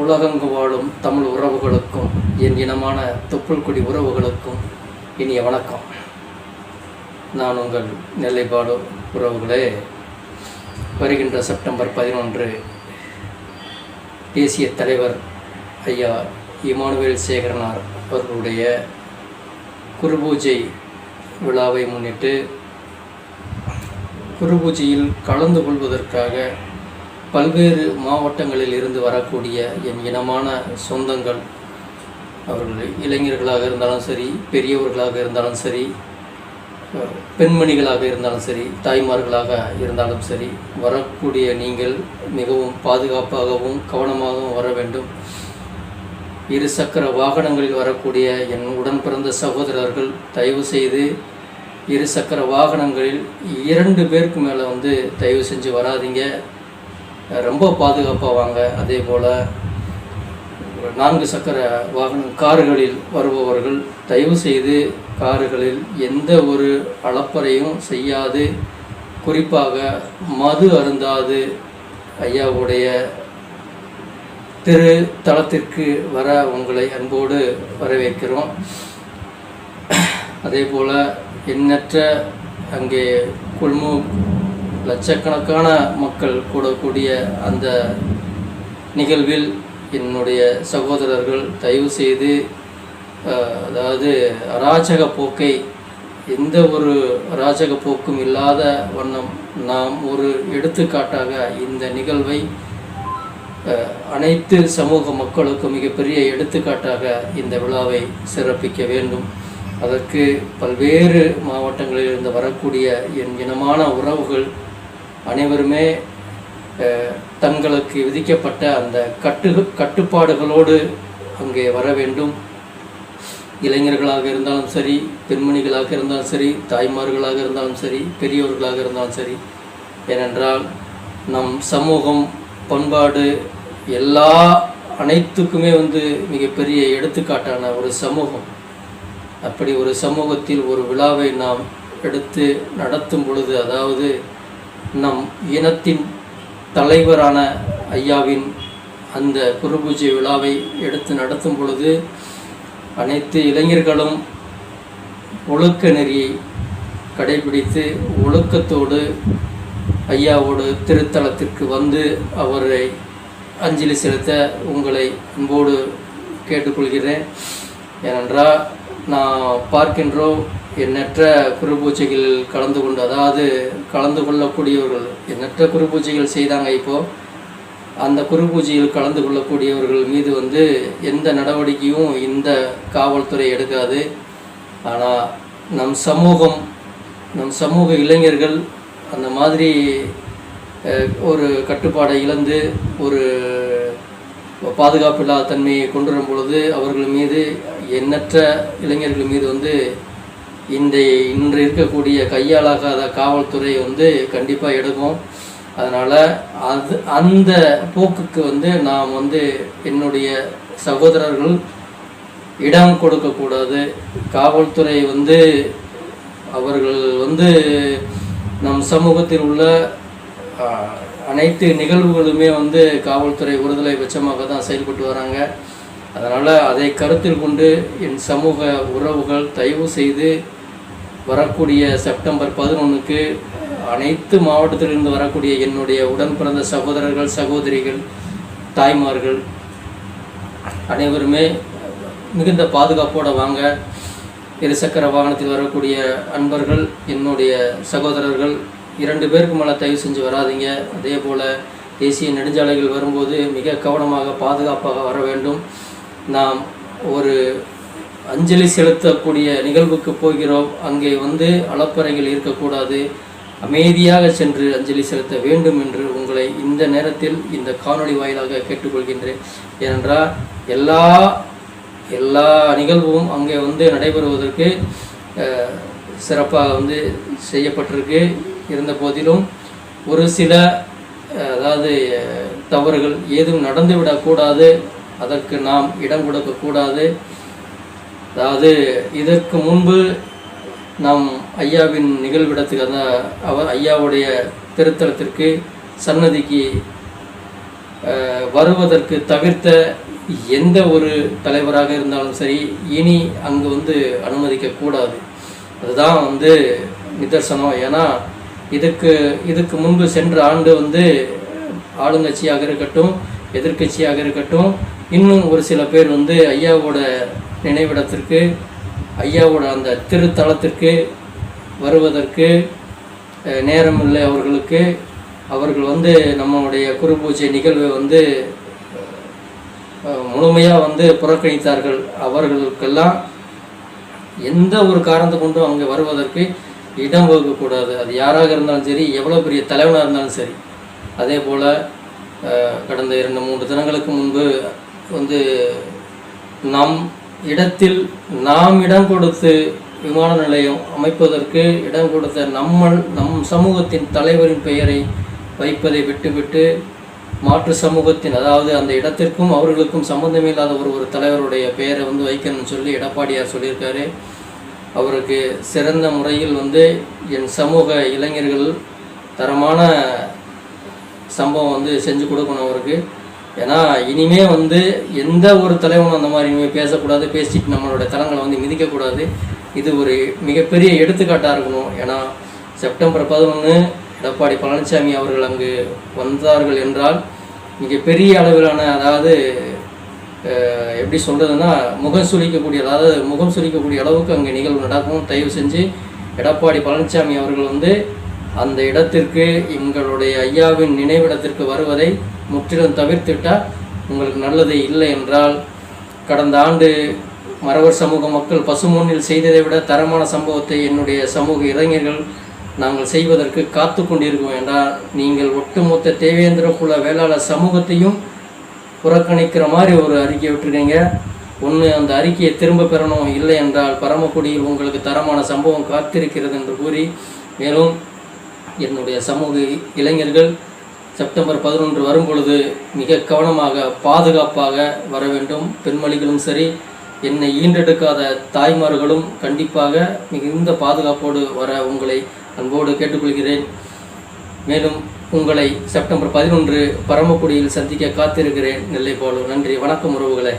உலகங்கு வாழும் தமிழ் உறவுகளுக்கும் என் இனமான தொப்புள்குடி உறவுகளுக்கும் இனிய வணக்கம். நான் உங்கள் நெல்லைப்பாடு உறவுகளே வருகின்ற செப்டம்பர் பதினொன்று தேசிய தலைவர் ஐயா இமானுவேல் சேகரனார் அவர்களுடைய குருபூஜை விழாவை முன்னிட்டு குருபூஜையில் கலந்து கொள்வதற்காக பல்வேறு மாவட்டங்களில் இருந்து வரக்கூடிய என் இனமான சொந்தங்கள் அவர்கள் இளைஞர்களாக இருந்தாலும் சரி பெரியவர்களாக இருந்தாலும் சரி பெண்மணிகளாக இருந்தாலும் சரி தாய்மார்களாக இருந்தாலும் சரி வரக்கூடிய நீங்கள் மிகவும் பாதுகாப்பாகவும் கவனமாகவும் வர வேண்டும். இரு சக்கர வாகனங்களில் வரக்கூடிய என் உடன் பிறந்த சகோதரர்கள் தயவு செய்து இரு சக்கர வாகனங்களில் இரண்டு பேருக்கு மேலே வந்து தயவு செஞ்சு வராதீங்க. ரொம்ப பாதுகாப்பாக வாங்க அதே போல் நான்கு சக்கர வாகனம் கார்களில் வருபவர்கள் தயவு செய்து கார்களில் எந்த ஒரு அளப்பறையும் செய்யாது. குறிப்பாக மது அருந்தாது. ஐயாவுடைய திரு தளத்திற்கு வர உங்களை அன்போடு வரவேற்கிறோம். அதே போல் எண்ணற்ற அங்கே குழுமு லட்சக்கணக்கான மக்கள் கூடக்கூடிய அந்த நிகழ்வில் என்னுடைய சகோதரர்கள் தயவு செய்து அதாவது அராஜக போக்கை எந்த ஒரு அராஜக போக்கும் இல்லாத வண்ணம் நாம் ஒரு எடுத்துக்காட்டாக இந்த நிகழ்வை அனைத்து சமூக மக்களுக்கும் மிகப்பெரிய எடுத்துக்காட்டாக இந்த விழாவை சிறப்பிக்க வேண்டும். அதற்கு பல்வேறு மாவட்டங்களில் இருந்து வரக்கூடிய என் இனமான உறவுகள் அனைவருமே தங்களுக்கு விதிக்கப்பட்ட அந்த கட்டு கட்டுப்பாடுகளோடு அங்கே வர வேண்டும். இளைஞர்களாக இருந்தாலும் சரி பெண்மணிகளாக இருந்தாலும் சரி தாய்மார்களாக இருந்தாலும் சரி பெரியோர்களாக இருந்தாலும் சரி. ஏனென்றால் நம் சமூகம் பண்பாடு எல்லா அனைத்துக்குமே வந்து மிகப்பெரிய எடுத்துக்காட்டான ஒரு சமூகம். அப்படி ஒரு சமூகத்தில் ஒரு விழாவை நாம் எடுத்து நடத்தும் பொழுது அதாவது நம் இனத்தின் தலைவரான ஐயாவின் அந்த குருபூஜை விழாவை எடுத்து நடத்தும் பொழுது அனைத்து இளைஞர்களும் ஒழுக்க நெறியை கடைபிடித்து ஒழுக்கத்தோடு ஐயாவோடு திருத்தலத்திற்கு வந்து அவரை அஞ்சலி செலுத்த உங்களை அன்போடு கேட்டுக்கொள்கிறேன். ஏனென்றால் நான் பார்க்கின்றோம் எண்ணற்ற குருபூஜைகளில் கலந்து கொண்டு அதாவது கலந்து கொள்ளக்கூடியவர்கள் எண்ணற்ற குருபூஜைகள் செய்தாங்க இப்போது அந்த குருபூஜையில் கலந்து கொள்ளக்கூடியவர்கள் மீது வந்து எந்த நடவடிக்கையும் இந்த காவல்துறை எடுக்காது. ஆனால் நம் சமூகம் நம் சமூக இளைஞர்கள் அந்த மாதிரி ஒரு கட்டுப்பாடை இழந்து ஒரு பாதுகாப்பில்லா தன்மையை கொண்டு வரும் பொழுது அவர்கள் மீது எண்ணற்ற இளைஞர்கள் மீது வந்து இந்த இன்று இருக்கக்கூடிய கையாளாகாத காவல்துறை வந்து கண்டிப்பாக எடுக்கும். அதனால் அது அந்த போக்குக்கு வந்து நாம் வந்து என்னுடைய சகோதரர்கள் இடம் கொடுக்கக்கூடாது காவல்துறை வந்து அவர்கள் வந்து நம் சமூகத்தில் உள்ள அனைத்து நிகழ்வுகளுமே வந்து காவல்துறை ஒருதலை பட்சமாக தான் செயல்பட்டு வராங்க. அதனால் அதை கருத்தில் கொண்டு என் சமூக உறவுகள் தயவு செய்து வரக்கூடிய செப்டம்பர் பதினொன்றுக்கு அனைத்து மாவட்டத்திலிருந்து வரக்கூடிய என்னுடைய உடன் பிறந்த சகோதரர்கள் சகோதரிகள் தாய்மார்கள் அனைவருமே மிகுந்த பாதுகாப்போடு வாங்க. இருசக்கர வாகனத்தில் வரக்கூடிய அன்பர்கள் என்னுடைய சகோதரர்கள் இரண்டு பேருக்கு மேலே தயவு செஞ்சு வராதீங்க. அதே போல் தேசிய நெடுஞ்சாலைகள் வரும்போது மிக கவனமாக பாதுகாப்பாக வர வேண்டும். நாம் ஒரு அஞ்சலி செலுத்தக்கூடிய நிகழ்வுக்கு போகிறோம். அங்கே வந்து அளப்பறைகள் இருக்கக்கூடாது. அமைதியாக சென்று அஞ்சலி செலுத்த வேண்டும் என்று உங்களை இந்த நேரத்தில் இந்த காணொளி வாயிலாக கேட்டுக்கொள்கின்றேன். ஏனென்றால் எல்லா எல்லா நிகழ்வும் அங்கே வந்து நடைபெறுவதற்கு சிறப்பாக வந்து செய்யப்பட்டிருக்கு. இருந்த போதிலும் ஒரு சில அதாவது தவறுகள் ஏதும் நடந்துவிடக்கூடாது. அதற்கு நாம் இடம் கொடுக்கக்கூடாது. அதாவது இதற்கு முன்பு நாம் ஐயாவின் நிகழ்விடத்துக்கு அந்த அவர் ஐயாவுடைய திருத்தலத்திற்கு சன்னதிக்கு வருவதற்கு தவிர்த்த எந்த ஒரு தலைவராக இருந்தாலும் சரி இனி அங்கு வந்து அனுமதிக்கக்கூடாது அதுதான் வந்து நிதர்சனம். ஏன்னா இதுக்கு இதுக்கு முன்பு சென்ற ஆண்டு வந்து ஆளுங்கட்சியாக இருக்கட்டும் எதிர்க்கட்சியாக இருக்கட்டும் இன்னும் ஒரு சில பேர் வந்து ஐயாவோட நினைவிடத்திற்கு ஐயாவோட அந்த திருத்தலத்திற்கு வருவதற்கு நேரமில்லை அவர்களுக்கு. அவர்கள் வந்து நம்மளுடைய குரு பூஜை நிகழ்வை வந்து முழுமையாக வந்து புறக்கணித்தார்கள். அவர்களுக்கெல்லாம் எந்த ஒரு காரணத்தை கொண்டும் அங்கே வருவதற்கு இடம் வகுக்கக்கூடாது அது யாராக இருந்தாலும் சரி எவ்வளோ பெரிய தலைவனாக இருந்தாலும் சரி. அதே போல் கடந்த இரண்டு மூன்று தினங்களுக்கு முன்பு வந்து நம் இடத்தில் நாம் இடம் கொடுத்து விமான நிலையம் அமைப்பதற்கு இடம் கொடுத்த நம்மள் நம் சமூகத்தின் தலைவரின் பெயரை வைப்பதை விட்டுவிட்டு மாற்று சமூகத்தின் அதாவது அந்த இடத்திற்கும் அவர்களுக்கும் சம்பந்தமே இல்லாத ஒரு ஒரு தலைவருடைய பெயரை வந்து வைக்கணும்னு சொல்லி எடப்பாடியார் சொல்லியிருக்காரு. அவருக்கு சிறந்த முறையில் வந்து என் சமூக இளைஞர்கள் தரமான சம்பவம் வந்து செஞ்சு கொடுக்கணும் அவருக்கு. ஏன்னா இனிமே வந்து எந்த ஒரு தலைவனும் அந்த மாதிரி இனிமேல் பேசக்கூடாது. பேசிட்டு நம்மளோட தளங்களை வந்து மிதிக்கக்கூடாது. இது ஒரு மிகப்பெரிய எடுத்துக்காட்டாக இருக்கணும். ஏன்னா செப்டம்பர் பதினொன்று எடப்பாடி பழனிசாமி அவர்கள் அங்கு வந்தார்கள் என்றால் மிகப்பெரிய அளவிலான அதாவது எப்படி சொல்கிறதுன்னா முகம் சுழிக்கக்கூடிய அதாவது முகம் சுழிக்கக்கூடிய அளவுக்கு அங்கே நிகழ்வு நடக்கும். தயவு செஞ்சு எடப்பாடி பழனிசாமி அவர்கள் வந்து அந்த இடத்திற்கு எங்களுடைய ஐயாவின் நினைவிடத்திற்கு வருவதை முற்றிலும் தவிர்த்துவிட்டால் உங்களுக்கு நல்லது இல்லை என்றால் கடந்த ஆண்டு மறவர் சமூக மக்கள் பசுமூனில் செய்ததை விட தரமான சம்பவத்தை என்னுடைய சமூக இளைஞர்கள் நாங்கள் செய்வதற்கு காத்து கொண்டிருக்கோம் என்றால் நீங்கள் ஒட்டுமொத்த தேவேந்திர குல வேளாளர் சமூகத்தையும் புறக்கணிக்கிற மாதிரி ஒரு அறிக்கை விட்டுருக்கீங்க. ஒன்று அந்த அறிக்கையை திரும்ப பெறணும் இல்லை என்றால் பரமக்குடியில் உங்களுக்கு தரமான சம்பவம் காத்திருக்கிறது என்று கூறி மேலும் என்னுடைய சமூக இளைஞர்கள் செப்டம்பர் பதினொன்று வரும்பொழுது மிக கவனமாக பாதுகாப்பாக வர வேண்டும். பெண்மணிகளும் சரி என்னை ஈன்றெடுக்காத தாய்மார்களும் கண்டிப்பாக மிகுந்த பாதுகாப்போடு வர உங்களை அன்போடு கேட்டுக்கொள்கிறேன். மேலும் உங்களை செப்டம்பர் பதினொன்று பரமக்குடியில் சந்திக்க காத்திருக்கிறேன். நெல்லை போலும் நன்றி. வணக்கம் உறவுகளே.